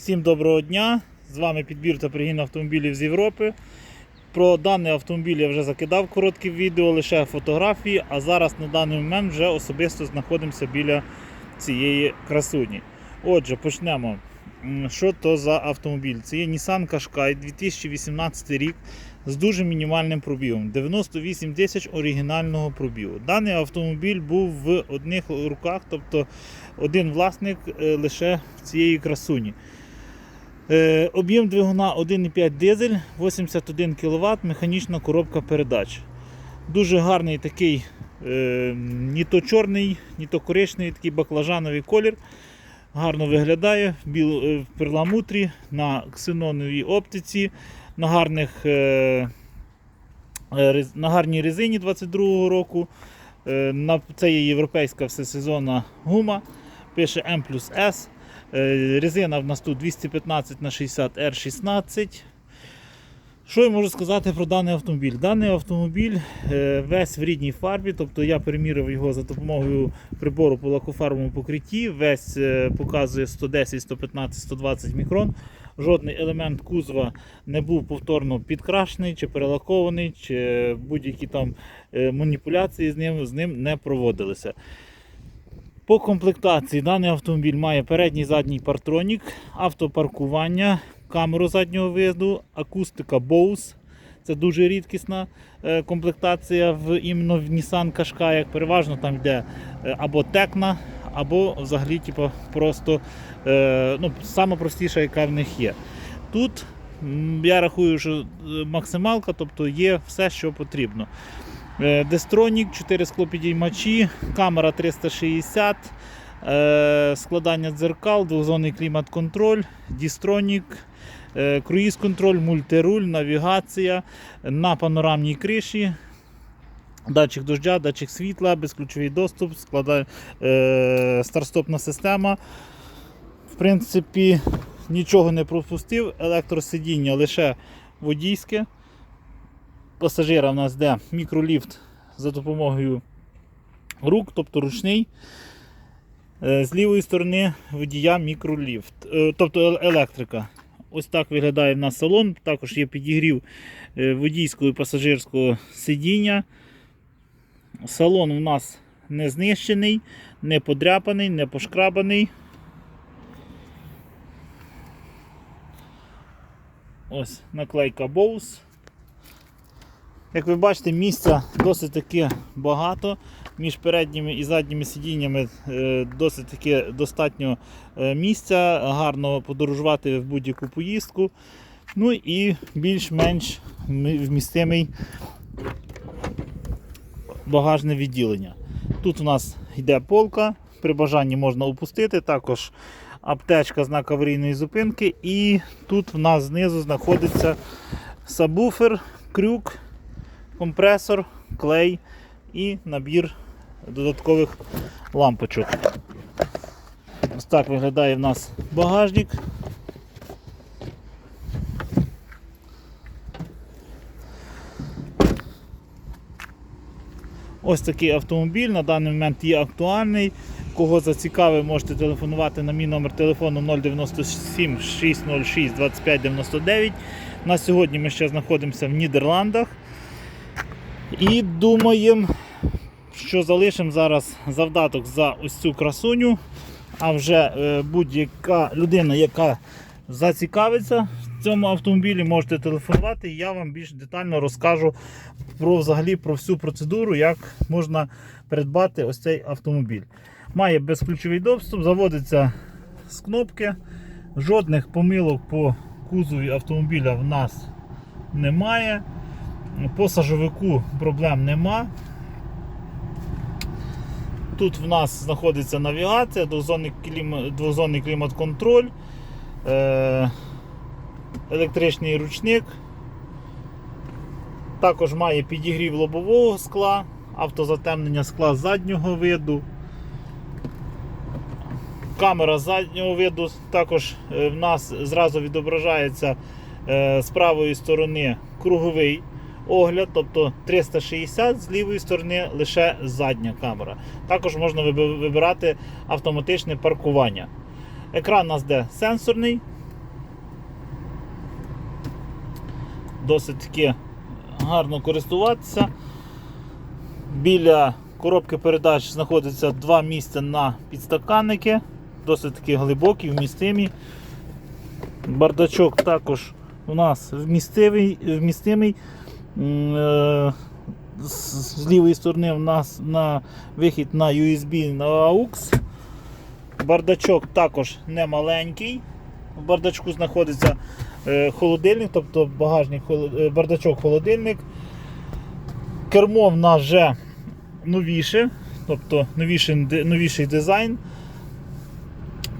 Всім доброго дня! З вами підбір та пригін автомобілів з Європи. Про даний автомобіль я вже закидав коротке відео, лише фотографії, а зараз на даний момент вже особисто знаходимося біля цієї красуні. Отже, почнемо. Що то за автомобіль? Це є Nissan Qashqai 2018 рік з дуже мінімальним пробігом 98 тисяч оригінального пробігу. Даний автомобіль був в одних руках, тобто один власник е, лише цієї красуні. Е, Об'єм двигуна 1,5 дизель, 81 кВт, механічна коробка передач. Дуже гарний такий, е, ні то чорний, ні то коричневий, такий баклажановий колір. Гарно виглядає в, е, перламутрі, на ксеноновій оптиці, на, гарних, на гарній резині 22 року. Це є європейська всесезонна гума. Пише M плюс S. Е, Резина в нас тут 215 на 60 R16. Що я можу сказати про даний автомобіль? Даний автомобіль е, весь в рідній фарбі, тобто я перемірив його за допомогою прибору по лакофарбовому покритті. Весь е, показує 110, 115, 120 мікрон. Жодний елемент кузова не був повторно підкрашений чи перелакований, чи будь-які там маніпуляції з ним, з ним не проводилися. По комплектації даний автомобіль має передній задній партронік, автопаркування, камеру заднього виїзду, акустика Bose. Це дуже рідкісна е, комплектація в іменно в Nissan Qashqai. Переважно там йде е, або Tecna, або взагалі типу, просто е, ну, простіша, яка в них є. Тут я рахую, що максималка, тобто є все, що потрібно. Е, Дестронік, 4 склопідіймачі, камера 360, е, складання дзеркал, двозонний клімат-контроль, дістронік, е, круїз-контроль, мультируль, навігація на панорамній криші. Датчик дождя, датчик світла, безключовий доступ, склада... е, старстопна система. В принципі, нічого не пропустив. Електросидіння лише водійське пасажира в нас йде мікроліфт за допомогою рук, тобто ручний. Е, З лівої сторони водія мікроліфт, е, тобто електрика. Ось так виглядає в нас салон. Також є підігрів е, водійського і пасажирського сидіння. Салон у нас не знищений, не подряпаний, не пошкрабаний. Ось наклейка Bose. Як ви бачите, місця досить таки багато. Між передніми і задніми сидіннями е, досить таки достатньо е, місця, гарно подорожувати в будь-яку поїздку. Ну і більш-менш вмістимий багажне відділення. Тут у нас йде полка, при бажанні можна опустити, також аптечка знак аварійної зупинки, і тут в нас знизу знаходиться сабвуфер, крюк компресор, клей і набір додаткових лампочок. Ось так виглядає в нас багажник. Ось такий автомобіль на даний момент є актуальний. Кого зацікавив, можете телефонувати на мій номер телефону 097 606 2599. На сьогодні ми ще знаходимося в Нідерландах. І думаємо, що залишимо зараз завдаток за ось цю красуню. А вже е, будь-яка людина, яка зацікавиться в цьому автомобілі, можете телефонувати, і я вам більш детально розкажу про взагалі про всю процедуру, як можна придбати ось цей автомобіль. Має безключовий доступ, заводиться з кнопки. Жодних помилок по кузові автомобіля в нас немає. По сажовику проблем нема. Тут в нас знаходиться навігація, двозонний клімат-контроль, е, електричний ручник. Також має підігрів лобового скла, автозатемнення скла заднього виду. Камера заднього виду також е, в нас зразу відображається е, з правої сторони круговий огляд, тобто 360 з лівої сторони лише задня камера. Також можна вибирати автоматичне паркування. Екран у нас де сенсорний. Досить таки гарно користуватися. Біля коробки передач знаходиться два місця на підстаканники, досить таки глибокі, вмістимі. Бардачок також у нас вмістимий, вмістимий Е, З лівої сторони у нас на вихід на USB на AUX. Бардачок також не маленький. В бардачку знаходиться е, холодильник, тобто багажник, е, бардачок холодильник. Кермо в нас вже новіше, тобто новіший, новіший дизайн.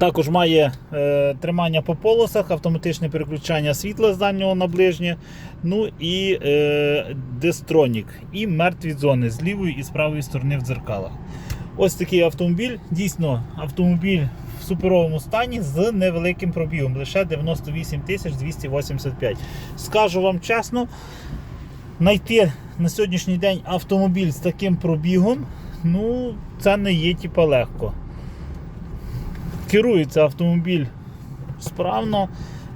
Також має е, тримання по полосах, автоматичне переключання світла з дальнього на ближнє. Ну і е, дистронік, і мертві зони з лівої і з правої сторони в дзеркалах. Ось такий автомобіль. Дійсно, автомобіль в суперовому стані з невеликим пробігом, лише 98 285. Скажу вам чесно, знайти на сьогоднішній день автомобіль з таким пробігом, ну, це не є типа легко. Керується автомобіль справно,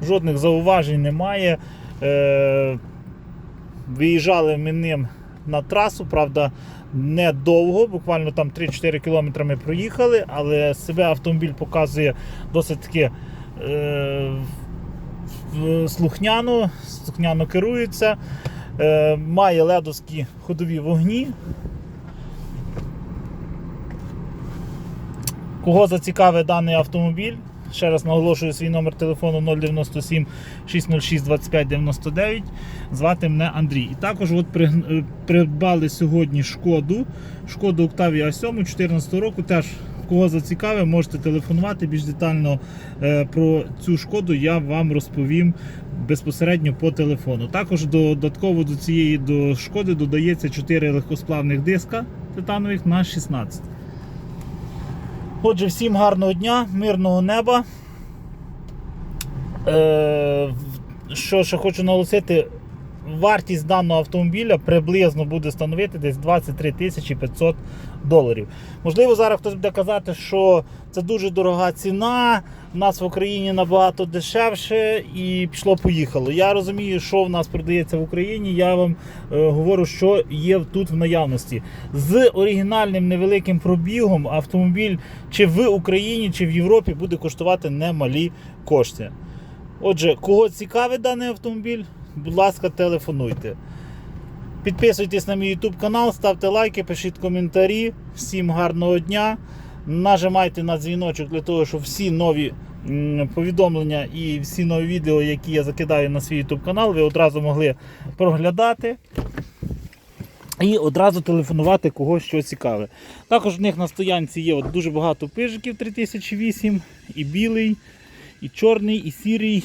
жодних зауважень немає. Е, виїжджали ми ним на трасу, правда, недовго, буквально там 3-4 кілометри ми проїхали, але себе автомобіль показує досить таки е, слухняно, слухняно керується, е, має ледовські ходові вогні. Кого зацікавить даний автомобіль? Ще раз наголошую свій номер телефону 097 606 25 99. Звати мене Андрій. І також от е, придбали сьогодні шкоду. Шкоду Octavia 7 14 року. Теж кого зацікавить, можете телефонувати більш детально е, про цю шкоду. Я вам розповім безпосередньо по телефону. Також додатково до цієї до шкоди додається 4 легкосплавних диска титанових на 16. Отже, всім гарного дня, мирного неба. Е, що ще хочу наголосити, вартість даного автомобіля приблизно буде становити десь 23 тисячі 500 доларів. Можливо, зараз хтось буде казати, що це дуже дорога ціна, в нас в Україні набагато дешевше і пішло-поїхало. Я розумію, що в нас продається в Україні. Я вам е, говорю, що є тут в наявності. З оригінальним невеликим пробігом автомобіль чи в Україні, чи в Європі буде коштувати немалі кошти. Отже, кого цікавить даний автомобіль, будь ласка, телефонуйте. Підписуйтесь на мій YouTube канал, ставте лайки, пишіть коментарі. Всім гарного дня. Нажимайте на дзвіночок для того, щоб всі нові повідомлення і всі нові відео, які я закидаю на свій YouTube канал, ви одразу могли проглядати. І одразу телефонувати когось що цікаве. Також в них на стоянці є от дуже багато пижиків 3008, і білий, і чорний, і сірий,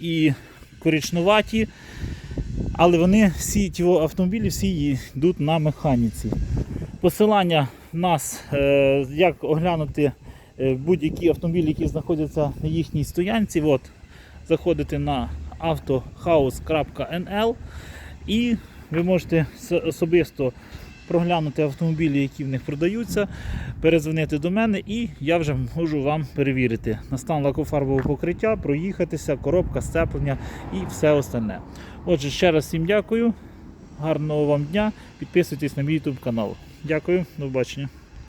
і коричнуваті. Але вони всі ті автомобілі всі йдуть на механіці. Посилання в нас, е, як оглянути е, будь-які автомобілі, які знаходяться на їхній стоянці. От, заходите на autohouse.nl і ви можете особисто проглянути автомобілі, які в них продаються, перезвонити до мене, і я вже можу вам перевірити на стан лакофарбового покриття, проїхатися, коробка, сцеплення і все остальне. Отже, ще раз всім дякую. Гарного вам дня. Підписуйтесь на мій YouTube канал. Дякую, до побачення.